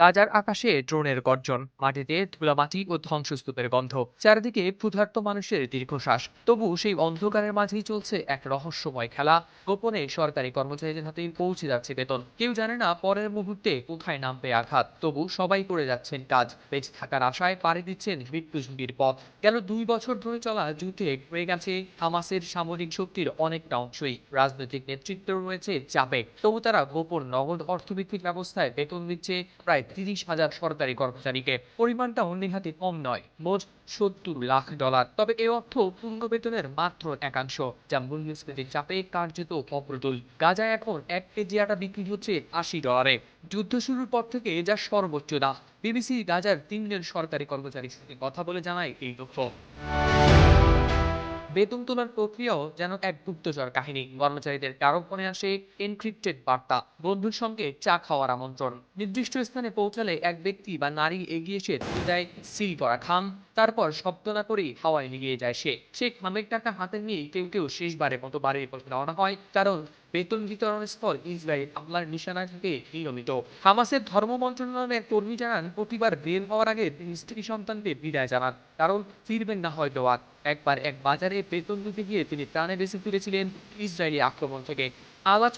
গাজার আকাশে ড্রোনের গর্জন, মাটিতে ধুলামাটি ও ধ্বংসস্তূপের গন্ধ। চারিদিকে ক্ষুধার্ত মানুষের দীর্ঘশ্বাস। তবু সেই অন্ধকারের মাঝেই চলছে এক রহস্যময় খেলা। গোপনে সরকারি কর্মচারীদের হাতে পৌঁছে যাচ্ছে বেতন। কেউ জানে না পরের মুহূর্তে কোথায় নামবে আঘাত। তবু সবাই করে যাচ্ছেন কাজ। বেঁচে থাকার আশায় পাড়ি দিচ্ছেন মৃত্যু ঝুঁকির পথ। গেল দুই বছর ধরে চলা যুদ্ধে হয়ে গেছে হামাসের সামরিক শক্তির অনেকটা অংশই। রাজনৈতিক নেতৃত্ব রয়েছে চাপে। তবু তারা গোপন নগদ অর্থভিত্তিক ব্যবস্থায় বেতন দিচ্ছে প্রায় তিরিশ হাজার সরকারি কর্মচারীকে পরিমাণটাও নেহাতি কম নয়, মোট সত্তর লাখ ডলার। তবে এই অর্থ পূর্ণ বেতনের মাত্র একাংশ, যা মূল্যস্ফীতির চাপে কার্যত অপ্রতুল। গাজায় এখন এক কেজি আটা বিক্রি হচ্ছে আশি ডলারে। যুদ্ধ শুরুর পর থেকে যা সর্বোচ্চ দাম। বিবিসি গাজার তিনজন সরকারি কর্মচারীর সাথে কথা বলে জানায় এই তথ্য। বেতন তোলার প্রক্রিয়াও যেন এক গুপ্তচর কাহিনী। কর্মচারীদের কারও ফোনে আসে এনক্রিপ্টেড বার্তা, বন্ধুর সঙ্গে চা খাওয়ার আমন্ত্রণ। নির্দিষ্ট স্থানে পৌঁছালে এক ব্যক্তি বা নারী এগিয়ে এসে দেয় সিল করা খাম। তারপর শব্দ না করেই হাওয়ায় নিয়ে যায় সে। সে খামের টাকা হাতে নিয়ে কেউ কেউ শেষবারের মতো বাড়ির পথে রওনা হয়, কারণ বেতন বিতরণের স্থল ইসরায়েল হামলার নিশানা থেকে নিয়মিত। হামাসের ধর্ম মন্ত্রণালয়ের কর্মী জানান, প্রতিবার বের হওয়ার আগে স্ত্রী সন্তানকে বিদায় জানান, কারণ ফিরবেন না হয়তো আর। একবার এক বাজারে বেতন দিতে গিয়ে তিনি প্রাণে বেঁচে ফিরেছিলেন ইসরায়েলি আক্রমণ থেকে। আওয়াজ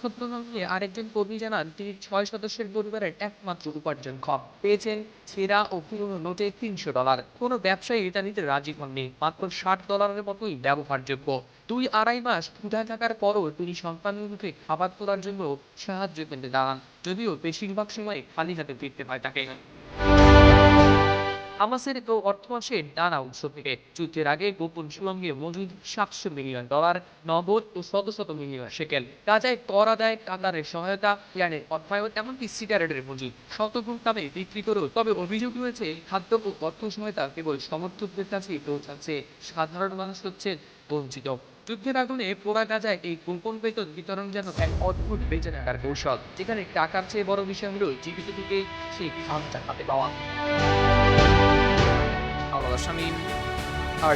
নিয়ে আরেকজন কর্মী জানান, তিনি ছয় সদস্যের পরিবারের একমাত্র উপার্জন ক্ষম পেয়েছেন ছেঁড়া ও পুরনো নোটে তিনশো ডলার। কোনো ব্যবসায়ী এটা নিতে রাজি হননি, মাত্র ষাট ডলারের মতোই ব্যবহারযোগ্য। দুই আড়াই মাস ক্ষুধা থাকার পরও তিনি সন্তানগুলোকে খাবার তোলার জন্য সাহায্য পেতে দাঁড়ান যদিও বেশিরভাগ সময় খালি হাতে ফিরতে হয় তাকে। হামাসের তো অর্থ আসে নানা উৎস থেকে যুদ্ধের আগে গোপন সুরঙ্গে মজুদ সাতশো মিলিয়ন ডলার, নগদ ও শত শত মিলিয়ন সেকেল গাজায় কর আদায় কাতারের সহায়তা ইয়ানের অর্থায়ন, এমনকি সিগারেটের মজুদ। শতগুণ দামে বিক্রি করেও তবে অভিযোগ রয়েছে, খাদ্য ও অর্থ সহায়তা কেবল সমর্থকদের কাছেই পৌঁছাচ্ছে। সাধারণ মানুষ হচ্ছে বঞ্চিত। যুদ্ধের আগুনে পোড়া গাজায় এই গোপন বেতন বিতরণ যেন এক অদ্ভুত বেঁচে থাকার কৌশল। যেখানে টাকার চেয়ে বড় বিষয় হলো জীবিত থেকে সেই খামটা হাতে পাওয়া। আল্লাহ শামীম আর